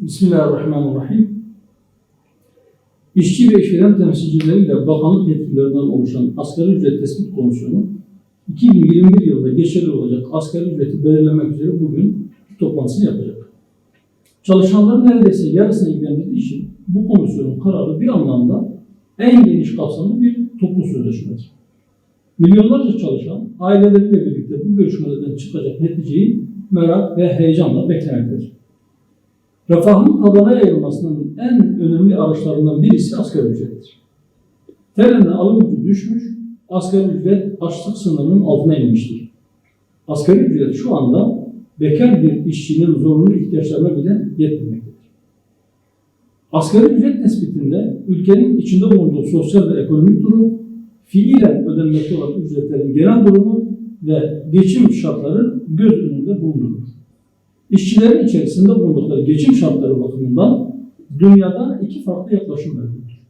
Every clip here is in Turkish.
Bismillahirrahmanirrahim. İşçi ve işveren temsilcileriyle bakanlık yetkililerinden oluşan asgari ücret tespit komisyonu 2021 yılında geçerli olacak asgari ücreti belirlemek üzere bugün toplantısını yapacak. Çalışanların neredeyse yarısını ilgilendirdiği için bu komisyonun kararı bir anlamda en geniş kapsamlı bir toplu sözleşmedir. Milyonlarca çalışan aileleriyle birlikte bu görüşmelerden çıkacak neticeyi merak ve heyecanla beklemektedir. Refahın tabana yayılmasının en önemli araçlarından birisi asgari ücrettir. TL'nin alım gücü düşmüş, asgari ücret açlık sınırının altına inmiştir. Asgari ücret şu anda bekar bir işçinin zorunlu ihtiyaçlarına bile yetmemektedir. Asgari ücret tespitinde ülkenin içinde bulunduğu sosyal ve ekonomik durum, fiilen ödenmekte olan ücretlerin genel durumu ve geçim şartları göz önünde bulundurulur. İşçilerin içerisinde bulundukları geçim şartları bakımından dünyada iki farklı yaklaşım mevcuttur.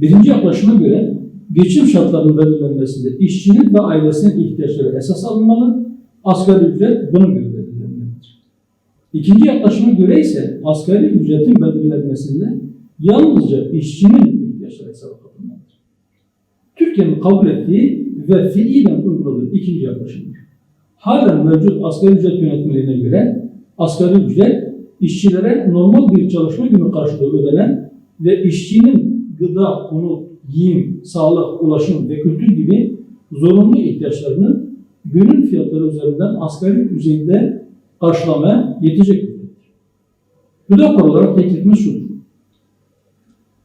Birinci yaklaşıma göre geçim şartlarının belirlenmesinde işçinin ve ailesinin ihtiyaçları esas alınmalı, asgari ücret buna göre belirlenmelidir. İkinci yaklaşıma göre ise asgari ücretin belirlenmesinde yalnızca işçinin ihtiyaçları hesaba katılmalıdır. Türkiye'nin kabul ettiği ve fiilen uyguladığı ikinci yaklaşımdır. Halen mevcut asgari ücret yönetmeliğine göre asgari ücret işçilere normal bir çalışma günü karşılığı ödenen ve işçinin gıda, konut, giyim, sağlık, ulaşım ve kültür gibi zorunlu ihtiyaçlarını günün fiyatları üzerinden asgari düzeyde karşılamaya yetecek. Hüdapar olarak teklifimiz şudur.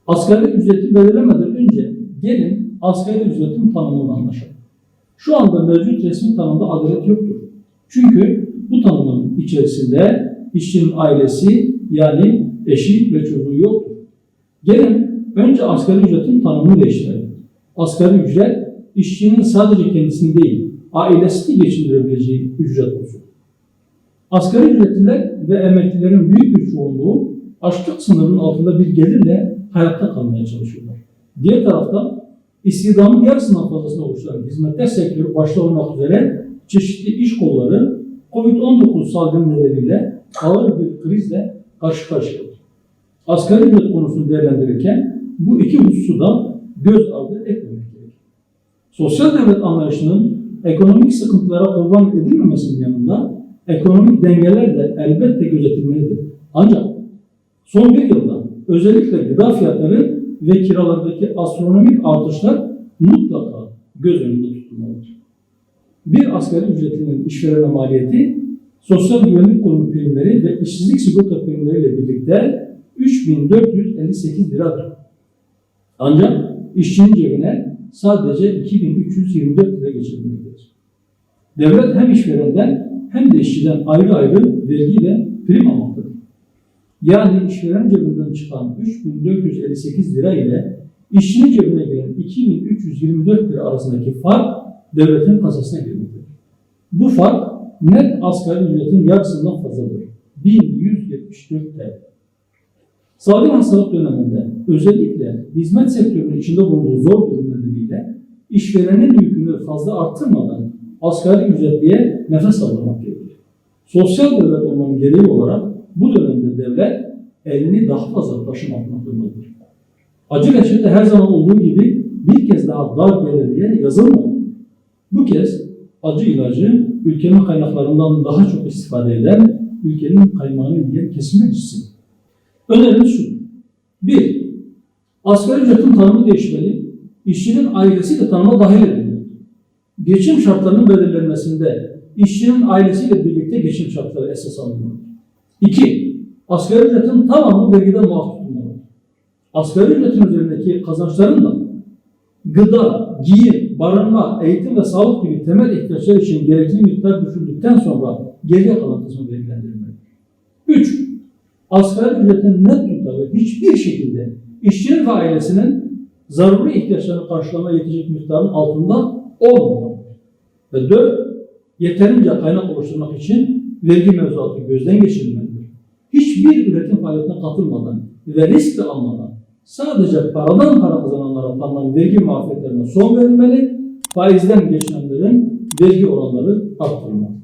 Asgari ücreti belirlemeden önce gelin asgari ücretin tanımını anlaşalım. Şu anda mevcut resmi tanımda adalet yoktur. Çünkü bu tanımın içerisinde işçinin ailesi yani eşi ve çocuğu yoktur. Gelin önce asgari ücretin tanımını değiştirelim. Asgari ücret işçinin sadece kendisini değil, ailesini geçindirebileceği ücret olsun. Asgari ücretliler ve emeklilerin büyük bir çoğunluğu açlık sınırının altında bir gelirle hayatta kalmaya çalışıyorlar. Diğer taraftan istihdamın yarısından fazlasını oluşturan hizmetler sektörü başta olmak üzere çeşitli iş kolları COVID-19 salgını nedeniyle ağır bir krizle karşı karşıyadır. Asgari ücret konusunu değerlendirirken bu iki hususu da göz ardı etmemek gerekir. Sosyal devlet anlayışının ekonomik sıkıntılara kurban edilmemesinin yanında ekonomik dengeler de elbette gözetilmelidir. Ancak son bir yılda özellikle gıda fiyatları ve kiralardaki astronomik artışlar mutlaka göz önünde tutulmalıdır. Bir asgari ücretlinin işverene maliyeti Sosyal Güvenlik Kurumu primleri ve işsizlik sigorta primleriyle birlikte 3458 liradır. Ancak işçinin cebine sadece 2324 lira geçirilmektedir. Devlet hem işverenden hem de işçiden ayrı ayrı vergi ve prim almaktadır. Yani işveren cebinden çıkan 3458 lira ile işçinin cebine giren 2324 lira arasındaki fark devletin kasasına girmektedir. Bu fark net asgari ücretin yarısından fazladır. 1174 TL. Salgın hastalık döneminde özellikle hizmet sektörünün içinde bulunduğu zor durum nedeniyle işverenin yükünü fazla arttırmadan asgari ücretliye nefes aldırmak gerekir. Sosyal devlet olmanın gereği olarak bu dönemde devlet elini daha fazla taşın altına koymalıdır. Acı reçete her zaman olduğu gibi bir kez daha dar gelirliye yazılmamalı. Bu kez acı ilacı ülkenin kaynaklarından daha çok istifade eden ülkenin kaymağını yiyen kesime gitsin. Önerimiz şu. Bir, asgari ücretin tanımı değişmeli, işçinin ailesi de tanıma dahil edilmeli. Geçim şartlarının belirlenmesinde işçinin ailesiyle birlikte geçim şartları esas alınmalı. İki, asgari ücretin tamamı vergiden muaf tutulmalı. Asgari ücretin üzerindeki kazançların da gıda, giyim, barınma, eğitim ve sağlık gibi temel ihtiyaçlar için gerekli miktar düşürdükten sonra geriye kalan kısmı vergilendirilmelidir. Üç, asgari ücretin net tutarı hiçbir şekilde işçinin ve ailesinin zaruri ihtiyaçlarını karşılamaya yetecek miktarın altında olmamalıdır. Ve dört, yeterince kaynak oluşturmak için vergi mevzuatı gözden geçirilmelidir. Hiçbir üretim faaliyetine katılmadan ve risk de almadan sadece paradan para kazananlara tanınan vergi muafiyetlerine son verilmeli, faizden geçinenlerin vergi oranları arttırılmalıdır.